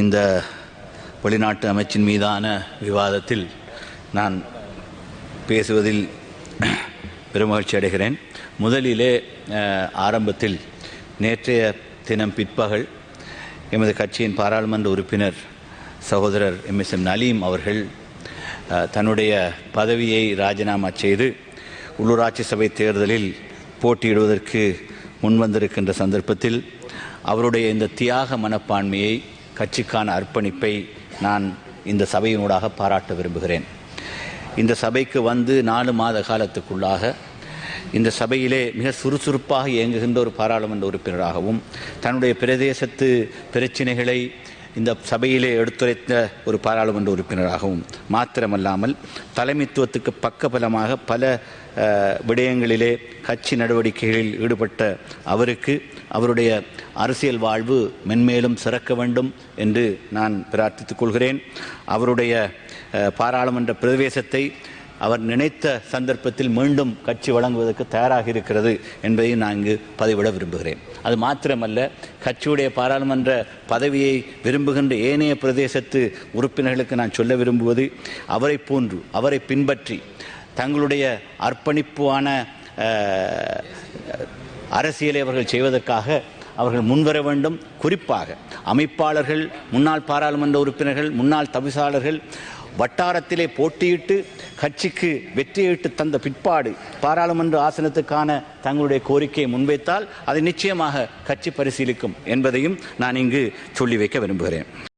இந்த வெளிநாட்டு அமைச்சின் மீதான விவாதத்தில் நான் பேசுவதில் பெருமகிழ்ச்சி அடைகிறேன். முதலிலே ஆரம்பத்தில் நேற்றைய தினம் பிற்பகல் எமது கட்சியின் பாராளுமன்ற உறுப்பினர் சகோதரர் எம். எஸ். எம். நலீம் அவர்கள் தன்னுடைய பதவியை ராஜினாமா செய்து உள்ளூராட்சி சபை தேர்தலில் போட்டியிடுவதற்கு முன்வந்திருக்கின்ற சந்தர்ப்பத்தில் அவருடைய இந்த தியாக மனப்பான்மையை கட்சிக்கான அர்ப்பணிப்பை நான் இந்த சபையினூடாக பாராட்ட விரும்புகிறேன். இந்த சபைக்கு வந்து நாலு மாத காலத்துக்குள்ளாக இந்த சபையிலே மிக சுறுசுறுப்பாக இயங்குகின்ற ஒரு பாராளுமன்ற உறுப்பினராகவும் தன்னுடைய பிரதேசத்து பிரச்சினைகளை இந்த சபையிலே எடுத்துரைத்த ஒரு பாராளுமன்ற உறுப்பினராகவும் மாத்திரமல்லாமல் தலைமைத்துவத்துக்கு பக்கபலமாக பல விடயங்களிலே கட்சி நடவடிக்கைகளில் ஈடுபட்ட அவருக்கு அவருடைய அரசியல் வாழ்வு மென்மேலும் சிறக்க வேண்டும் என்று நான் பிரார்த்தித்துக் கொள்கிறேன். அவருடைய பாராளுமன்ற பிரவேசத்தை அவர் நினைத்த சந்தர்ப்பத்தில் மீண்டும் கட்சி வழங்குவதற்கு தயாராக இருக்கிறது என்பதை நான் இங்கு பதிவிட விரும்புகிறேன். அது மாத்திரமல்ல கட்சியுடைய பாராளுமன்ற பதவியை விரும்புகின்ற ஏனைய பிரதேசத்து உறுப்பினர்களுக்கு நான் சொல்ல விரும்புவது அவரை போன்று அவரை பின்பற்றி தங்களுடைய அர்ப்பணிப்பான அரசியலை அவர்கள் செய்வதற்காக அவர்கள் முன்வர வேண்டும். குறிப்பாக அமைப்பாளர்கள் முன்னாள் பாராளுமன்ற உறுப்பினர்கள் முன்னாள் தவிசாளர்கள் வட்டாரத்திலே போட்டியிட்டு கட்சிக்கு வெற்றியிட்டு தந்த பிற்பாடு பாராளுமன்ற ஆசனத்துக்கான தங்களுடைய கோரிக்கையை முன்வைத்தால் அது நிச்சயமாக கட்சி பரிசீலிக்கும் என்பதையும் நான் இங்கு சொல்லி வைக்க விரும்புகிறேன்.